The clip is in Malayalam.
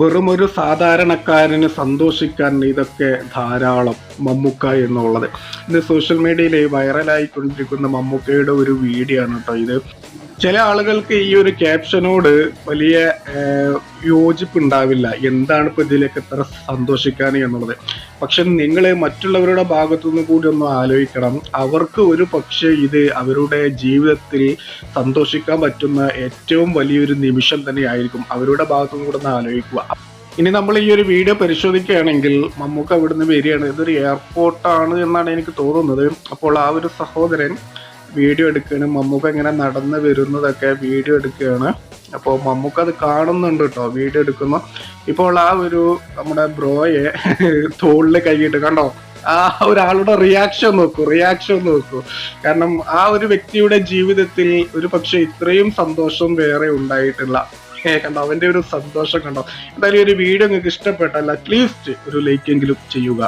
വെറും ഒരു സാധാരണക്കാരന് സന്തോഷിക്കാൻ ഇതൊക്കെ ധാരാളം മമ്മൂക്ക എന്നുള്ളത്. ഇത് സോഷ്യൽ മീഡിയയിൽ വൈറലായിക്കൊണ്ടിരിക്കുന്ന മമ്മൂക്കയുടെ ഒരു വീഡിയോ ആണ് കേട്ടോ ഇത്. ചില ആളുകൾക്ക് ഈ ഒരു ക്യാപ്ഷനോട് വലിയ യോജിപ്പ് ഉണ്ടാവില്ല എന്താണ് ഇപ്പൊ ഇതിലേക്ക് എത്ര സന്തോഷിക്കാൻ എന്നുള്ളത്? പക്ഷെ നിങ്ങൾ മറ്റുള്ളവരുടെ ഭാഗത്തുനിന്ന് കൂടി ഒന്ന് ആലോചിക്കണം. അവർക്ക് ഒരു പക്ഷേ ഇത് അവരുടെ ജീവിതത്തിൽ സന്തോഷിക്കാൻ പറ്റുന്ന ഏറ്റവും വലിയൊരു നിമിഷം തന്നെയായിരിക്കും. അവരുടെ ഭാഗത്തുനിന്ന് കൂടെ ഒന്ന് ആലോചിക്കുക. ഇനി നമ്മൾ ഈ ഒരു വീഡിയോ പരിശോധിക്കുകയാണെങ്കിൽ മമ്മൂക്ക അവിടുന്ന് വരികയാണ്. ഇതൊരു എയർപോർട്ടാണ് എന്നാണ് എനിക്ക് തോന്നുന്നത്. അപ്പോൾ ആ ഒരു സഹോദരൻ വീഡിയോ എടുക്കുകയാണ്. മമ്മൂക്ക ഇങ്ങനെ നടന്ന് വരുന്നതൊക്കെ വീഡിയോ എടുക്കുകയാണ്. അപ്പോൾ മമ്മൂക്ക അത് കാണുന്നുണ്ട് കേട്ടോ വീഡിയോ എടുക്കുന്നു. ഇപ്പോൾ ആ ഒരു നമ്മുടെ ബ്രോയെ തോളിൽ കൈയിട്ട് കണ്ടോ? ആ ഒരാളുടെ റിയാക്ഷൻ നോക്കൂ റിയാക്ഷൻ നോക്കൂ. കാരണം ആ ഒരു വ്യക്തിയുടെ ജീവിതത്തിൽ ഒരു പക്ഷെ ഇത്രയും സന്തോഷം വേറെ ഉണ്ടായിട്ടില്ല. കണ്ടോ? അവന്റെ ഒരു സന്തോഷം കണ്ടോ? എന്തായാലും ഒരു വീഡിയോ നിങ്ങൾക്ക് ഇഷ്ടപ്പെട്ടല്ല അറ്റ്ലീസ്റ്റ് ഒരു ലൈക്ക് എങ്കിലും ചെയ്യുക.